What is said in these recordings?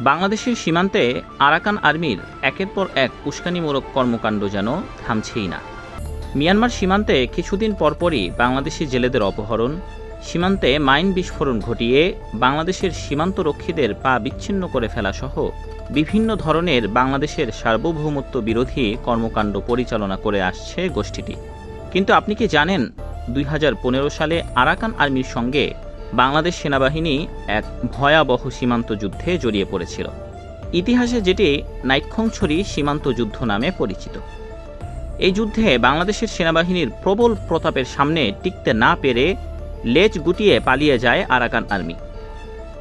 বাংলাদেশের সীমান্তে আরাকান আর্মির একের পর এক উস্কানিমূলক কর্মকাণ্ড যেন থামছেই না। মিয়ানমার সীমান্তে কিছুদিন পরপরই বাংলাদেশি জেলেদের অপহরণ, সীমান্তে মাইন বিস্ফোরণ ঘটিয়ে বাংলাদেশের সীমান্ত রক্ষীদের পা বিচ্ছিন্ন করে ফেলা সহ বিভিন্ন ধরনের বাংলাদেশের সার্বভৌমত্ব বিরোধী কর্মকাণ্ড পরিচালনা করে আসছে গোষ্ঠীটি। কিন্তু আপনি কি জানেন দুই হাজার পনেরো সালে আরাকান আর্মির সঙ্গে বাংলাদেশ সেনাবাহিনী এক ভয়াবহ সীমান্ত যুদ্ধে জড়িয়ে পড়েছিল। ইতিহাসে যেটি নাইক্ষংছড়ি সীমান্ত যুদ্ধ নামে পরিচিত। এই যুদ্ধে বাংলাদেশের সেনাবাহিনীর প্রবল প্রতাপের সামনে টিকতে না পেরে লেজ গুটিয়ে পালিয়ে যায় আরাকান আর্মি।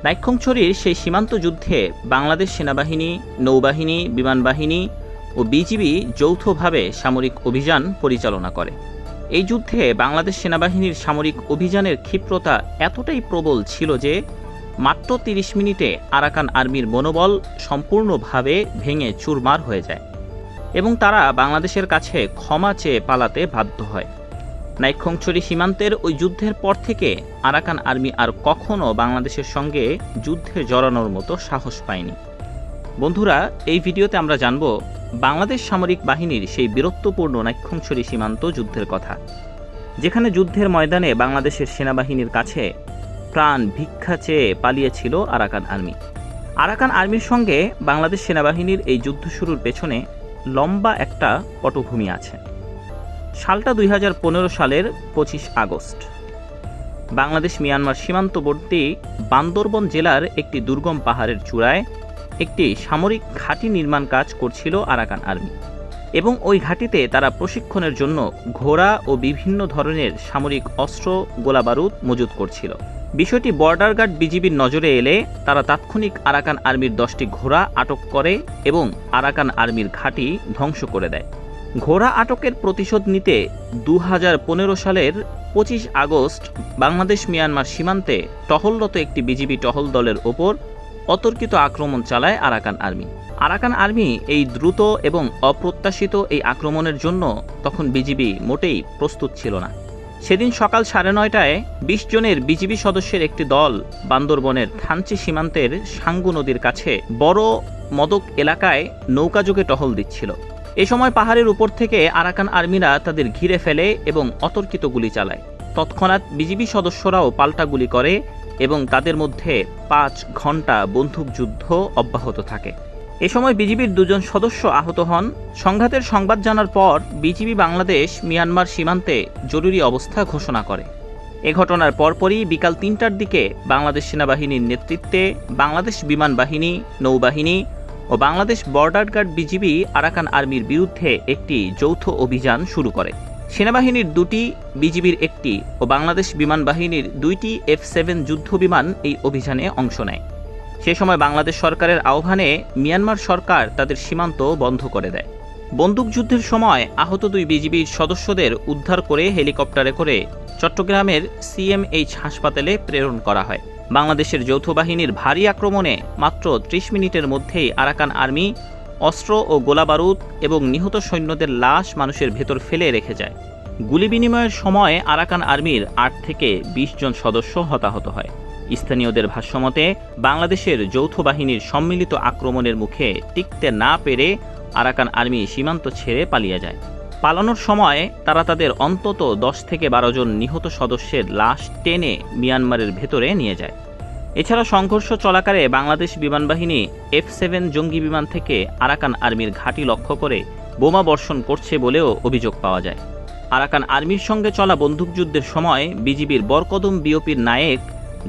নাইক্ষংছড়ির সেই সীমান্ত যুদ্ধে বাংলাদেশ সেনাবাহিনী, নৌবাহিনী, বিমানবাহিনী ও বিজিবি যৌথভাবে সামরিক অভিযান পরিচালনা করে। এই যুদ্ধে বাংলাদেশ সেনাবাহিনীর সামরিক অভিযানের ক্ষিপ্রতা এতটাই প্রবল ছিল যে মাত্র তিরিশ মিনিটে আরাকান আর্মির মনোবল সম্পূর্ণভাবে ভেঙে চুরমার হয়ে যায় এবং তারা বাংলাদেশের কাছে ক্ষমা চেয়ে পালাতে বাধ্য হয়। নাইক্ষংছড়ি সীমান্তের ওই যুদ্ধের পর থেকে আরাকান আর্মি আর কখনও বাংলাদেশের সঙ্গে যুদ্ধে জড়ানোর মতো সাহস পায়নি। বন্ধুরা, এই ভিডিওতে আমরা জানব বাংলাদেশ সামরিক বাহিনীর সেই বীরত্বপূর্ণ নাইক্ষংছড়ি সীমান্ত যুদ্ধের কথা, যেখানে যুদ্ধের ময়দানে বাংলাদেশের সেনাবাহিনীর কাছে প্রাণ ভিক্ষা চেয়ে পালিয়েছিল আরাকান আর্মি। আরাকান আর্মির সঙ্গে বাংলাদেশ সেনাবাহিনীর এই যুদ্ধ শুরুর পেছনে লম্বা একটা পটভূমি আছে। সালটা দুই হাজার পনেরো সালের পঁচিশ আগস্ট। বাংলাদেশ মিয়ানমার সীমান্তবর্তী বান্দরবন জেলার একটি দুর্গম পাহাড়ের চূড়ায় একটি সামরিক ঘাঁটি নির্মাণ কাজ করছিল আরাকান আর্মি। এবং ওই ঘাঁটিতে তারা প্রশিক্ষণের জন্য ঘোড়া ও বিভিন্ন ধরনের সামরিক অস্ত্র, গোলাবারুদ মজুত করছিল। বিষয়টি বর্ডার গার্ড বিজিবির নজরে এলে তারা তাৎক্ষণিক আরাকান আর্মির দশটি ঘোড়া আটক করে এবং আরাকান আর্মির ঘাঁটি ধ্বংস করে দেয়। ঘোড়া আটকের প্রতিশোধ নিতে দু হাজার পনেরো সালের পঁচিশ আগস্ট বাংলাদেশ মিয়ানমার সীমান্তে টহলরত একটি বিজিবি টহল দলের ওপর অতর্কিত আক্রমণ চালায় আরাকান আর্মি। আরাকান আর্মি এই দ্রুত এবং অপ্রত্যাশিত এই আক্রমণের জন্য তখন বিজিবি মোটেই প্রস্তুত ছিল না। সেদিন সকাল সাড়ে নয়টায় বিশ জনের বিজিবি সদস্যের একটি দল বান্দরবনের থানচি সীমান্তের সাঙ্গু নদীর কাছে বড় মদক এলাকায় নৌকাযোগে টহল দিচ্ছিল। এ সময় পাহাড়ের উপর থেকে আরাকান আর্মিরা তাদের ঘিরে ফেলে এবং অতর্কিত গুলি চালায়। তৎক্ষণাৎ বিজিবি সদস্যরাও পাল্টা গুলি করে এবং তাদের মধ্যে পাঁচ ঘণ্টা বন্দুকযুদ্ধ অব্যাহত থাকে। এ সময় বিজিবির দুজন সদস্য আহত হন। সংঘাতের সংবাদ জানার পর বিজিবি বাংলাদেশ মিয়ানমার সীমান্তে জরুরি অবস্থা ঘোষণা করে। এ ঘটনার পরপরই বিকাল তিনটার দিকে বাংলাদেশ সেনাবাহিনীর নেতৃত্বে বাংলাদেশ বিমান বাহিনী, নৌবাহিনী ও Bangladesh border guard BGB Arakan আর্মির বিরুদ্ধে একটি যৌথ অভিযান শুরু করে। সেনাবাহিনীর দুটি বিজিবির একটি ও বাংলাদেশ বিমান বাহিনীর দুইটি এফ সেভেন যুদ্ধ বিমান এই অভিযানে অংশ নেয়। সে সময় বাংলাদেশ সরকারের আহ্বানে মিয়ানমার সরকার তাদের সীমান্ত বন্ধ করে দেয়। বন্দুকযুদ্ধের সময় আহত দুই বিজিবির সদস্যদের উদ্ধার করে হেলিকপ্টারে করে চট্টগ্রামের সিএমএইচ হাসপাতালে প্রেরণ করা হয়। বাংলাদেশের যৌথ বাহিনীর ভারী আক্রমণে মাত্র ত্রিশ মিনিটের মধ্যেই আরাকান আর্মি অস্ত্র ও গোলাবারুদ এবং নিহত সৈন্যদের লাশ মানুষের ভেতর ফেলে রেখে যায়। গুলি বিনিময়ের সময় আরাকান আর্মির আট থেকে বিশ জন সদস্য হতাহত হয়। স্থানীয়দের ভাষ্যমতে, বাংলাদেশের যৌথ বাহিনীর সম্মিলিত আক্রমণের মুখে টিকতে না পেরে আরাকান আর্মি সীমান্ত ছেড়ে পালিয়ে যায়। পালানোর সময় তারা তাদের অন্তত দশ থেকে বারো জন নিহত সদস্যের লাশ টেনে মিয়ানমারের ভেতরে নিয়ে যায়। এছাড়া সংঘর্ষ চলাকালে বাংলাদেশ বিমান বাহিনী এফ সেভেন জঙ্গি বিমান থেকে আরাকান আর্মির ঘাঁটি লক্ষ্য করে বোমা বর্ষণ করছে বলেও অভিযোগ পাওয়া যায়। আরাকান আর্মির সঙ্গে চলা বন্দুকযুদ্ধের সময় বিজিবির বরকদম বিওপির নায়েক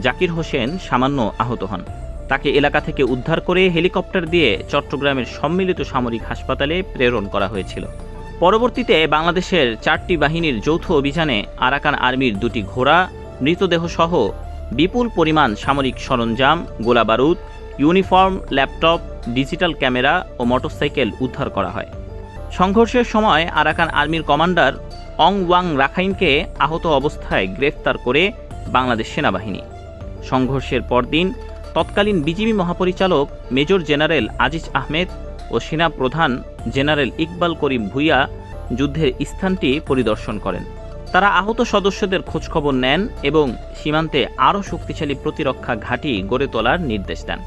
জাকির হোসেন সামান্য আহত হন। তাকে এলাকা থেকে উদ্ধার করে হেলিকপ্টার দিয়ে চট্টগ্রামের সম্মিলিত সামরিক হাসপাতালে প্রেরণ করা হয়েছিল। পরবর্তীতে বাংলাদেশের চারটি বাহিনীর যৌথ অভিযানে আরাকান আর্মির দুটি ঘোড়া মৃতদেহসহ বিপুল পরিমাণ সামরিক সরঞ্জাম গোলাবারুদ ইউনিফর্ম, ল্যাপটপ, ডিজিটাল ক্যামেরা ও মোটরসাইকেল উদ্ধার করা হয়। সংঘর্ষের সময় আরাকান আর্মির কমান্ডার অং ওয়াং রাখাইনকে আহত অবস্থায় গ্রেফতার করে বাংলাদেশ সেনাবাহিনী। সংঘর্ষের পরদিন তৎকালীন বিজিবি মহাপরিচালক মেজর জেনারেল আজিজ আহমেদ ও সেনা প্রধান জেনারেল ইকবাল করিম ভুইয়া যুদ্ধের স্থানটি পরিদর্শন করেন। তারা আহত সদস্যদের খোঁজখবর নেন এবং সীমান্তে আরও শক্তিশালী প্রতিরক্ষা ঘাঁটি গড়ে তোলার নির্দেশ দেন।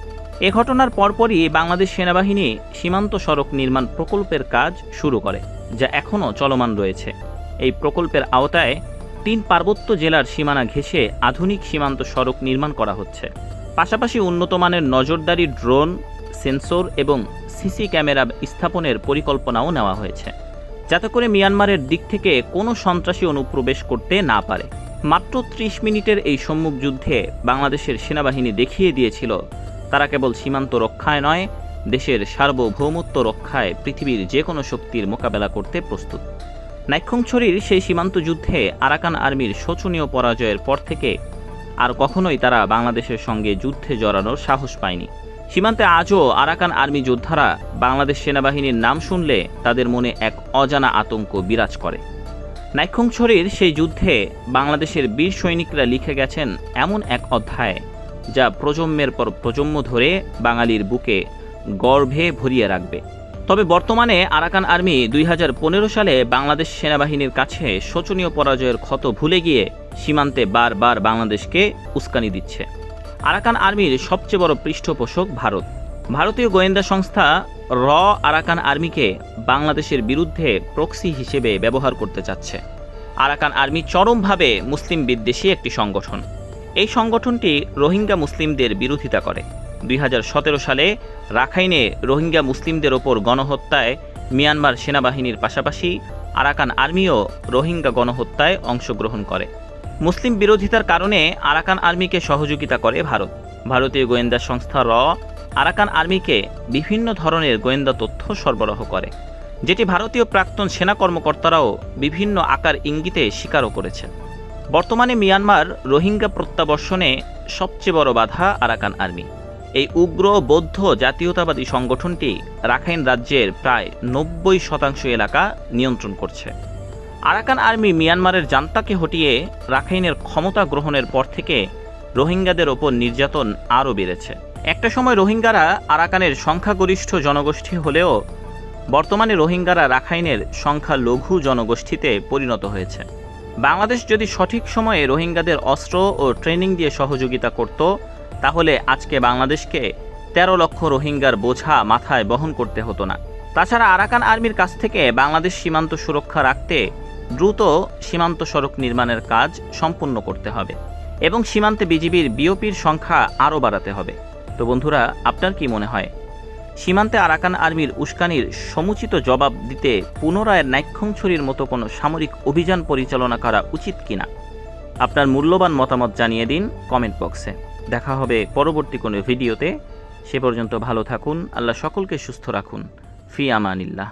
এ ঘটনার পরপরই বাংলাদেশ সেনাবাহিনী সীমান্ত সড়ক নির্মাণ প্রকল্পের কাজ শুরু করে, যা এখনও চলমান রয়েছে। এই প্রকল্পের আওতায় তিন পার্বত্য জেলার সীমানা ঘেঁষে আধুনিক সীমান্ত সড়ক নির্মাণ করা হচ্ছে। পাশাপাশি উন্নত মানের নজরদারি ড্রোন, সেন্সর এবং সিসি ক্যামেরা স্থাপনের পরিকল্পনাও নেওয়া হয়েছে। যাতে করে মিয়ানমারের দিক থেকে কোনো সন্ত্রাসী অনুপ্রবেশ করতে না পারে। মাত্র ত্রিশ মিনিটের এই সম্মুখ যুদ্ধে বাংলাদেশের সেনাবাহিনী দেখিয়ে দিয়েছিল, তারা কেবল সীমান্ত রক্ষায় নয়, দেশের সার্বভৌমত্ব রক্ষায় পৃথিবীর যে কোনো শক্তির মোকাবেলা করতে প্রস্তুত। নাইক্ষংছড়ির সেই সীমান্ত যুদ্ধে আরাকান আর্মির শোচনীয় পরাজয়ের পর থেকে আর কখনোই তারা বাংলাদেশের সঙ্গে যুদ্ধে জড়ানোর সাহস পায়নি। সীমান্তে আজও আরাকান আর্মি যোদ্ধারা বাংলাদেশ সেনাবাহিনীর নাম শুনলে তাদের মনে এক অজানা আতঙ্ক বিরাজ করে। নাইক্ষংছড়ির সেই যুদ্ধে বাংলাদেশের বীর সৈনিকরা লিখে গেছেন এমন এক অধ্যায় যা প্রজন্মের পর প্রজন্ম ধরে বাঙালির বুকে গর্ভে ভরিয়ে রাখবে। তবে বর্তমানে আরাকান আর্মি দুই হাজার পনেরো সালে বাংলাদেশ সেনাবাহিনীর কাছে শোচনীয় পরাজয়ের ক্ষত ভুলে গিয়ে সীমান্তে বারবার বাংলাদেশকে উস্কানি দিচ্ছে। আরাকান আর্মির সবচেয়ে বড় পৃষ্ঠপোষক ভারত। ভারতীয় গোয়েন্দা সংস্থা র আরাকান আর্মিকে বাংলাদেশের বিরুদ্ধে প্রক্সি হিসেবে ব্যবহার করতে চাচ্ছে। আরাকান আর্মি চরমভাবে মুসলিম বিদ্বেষী একটি সংগঠন। এই সংগঠনটি রোহিঙ্গা মুসলিমদের বিরোধিতা করে। দুই হাজার সতেরো সালে রাখাইনে রোহিঙ্গা মুসলিমদের ওপর গণহত্যায় মিয়ানমার সেনাবাহিনীর পাশাপাশি আরাকান আর্মিও রোহিঙ্গা গণহত্যায় অংশগ্রহণ করে। মুসলিম বিরোধিতার কারণে আরাকান আর্মিকে সহযোগিতা করে ভারত। ভারতীয় গোয়েন্দা সংস্থা র, আরাকান আর্মিকে বিভিন্ন ধরনের গোয়েন্দা তথ্য সরবরাহ করে, যেটি ভারতীয় প্রাক্তন সেনা কর্মকর্তারাও বিভিন্ন আকার ইঙ্গিতে স্বীকারও করেছেন। বর্তমানে মিয়ানমার রোহিঙ্গা প্রত্যাবর্ষণে সবচেয়ে বড় বাধা আরাকান আর্মি। এই উগ্র, বৌদ্ধ, জাতীয়তাবাদী সংগঠনটি রাখাইন রাজ্যের প্রায় নব্বই শতাংশ এলাকা নিয়ন্ত্রণ করছে। আরাকান আর্মি মিয়ানমারের জান্তাকে হটিয়ে রাখাইনের ক্ষমতা গ্রহণের পর থেকে রোহিঙ্গাদের ওপর নির্যাতন আরও বেড়েছে। একটা সময় রোহিঙ্গারা আরাকানের সংখ্যাগরিষ্ঠ জনগোষ্ঠী হলেও বর্তমানে রোহিঙ্গারা রাখাইনের সংখ্যালঘু জনগোষ্ঠীতে পরিণত হয়েছে। বাংলাদেশ যদি সঠিক সময়ে রোহিঙ্গাদের অস্ত্র ও ট্রেনিং দিয়ে সহযোগিতা করত, তাহলে আজকে বাংলাদেশকে তেরো লক্ষ রোহিঙ্গার বোঝা মাথায় বহন করতে হতো না। তাছাড়া আরাকান আর্মির কাছ থেকে বাংলাদেশ সীমান্ত সুরক্ষা রাখতে দ্রুত সীমান্ত সড়ক নির্মাণের কাজ সম্পূর্ণ করতে হবে এবং সীমান্তে বিজিবির বিওপির সংখ্যা আরও বাড়াতে হবে। তো বন্ধুরা, আপনার কি মনে হয়? সীমান্তে আরাকান আর্মির উস্কানির সমুচিত জবাব দিতে পুনরায় নাইক্ষংছড়ির মতো কোনো সামরিক অভিযান পরিচালনা করা উচিত কিনা? আপনার মূল্যবান মতামত জানিয়ে দিন কমেন্ট বক্সে। দেখা হবে পরবর্তী কোনো ভিডিওতে। সে পর্যন্ত ভালো থাকুন, আল্লাহ সকলকে সুস্থ রাখুন। ফি আমানিল্লাহ।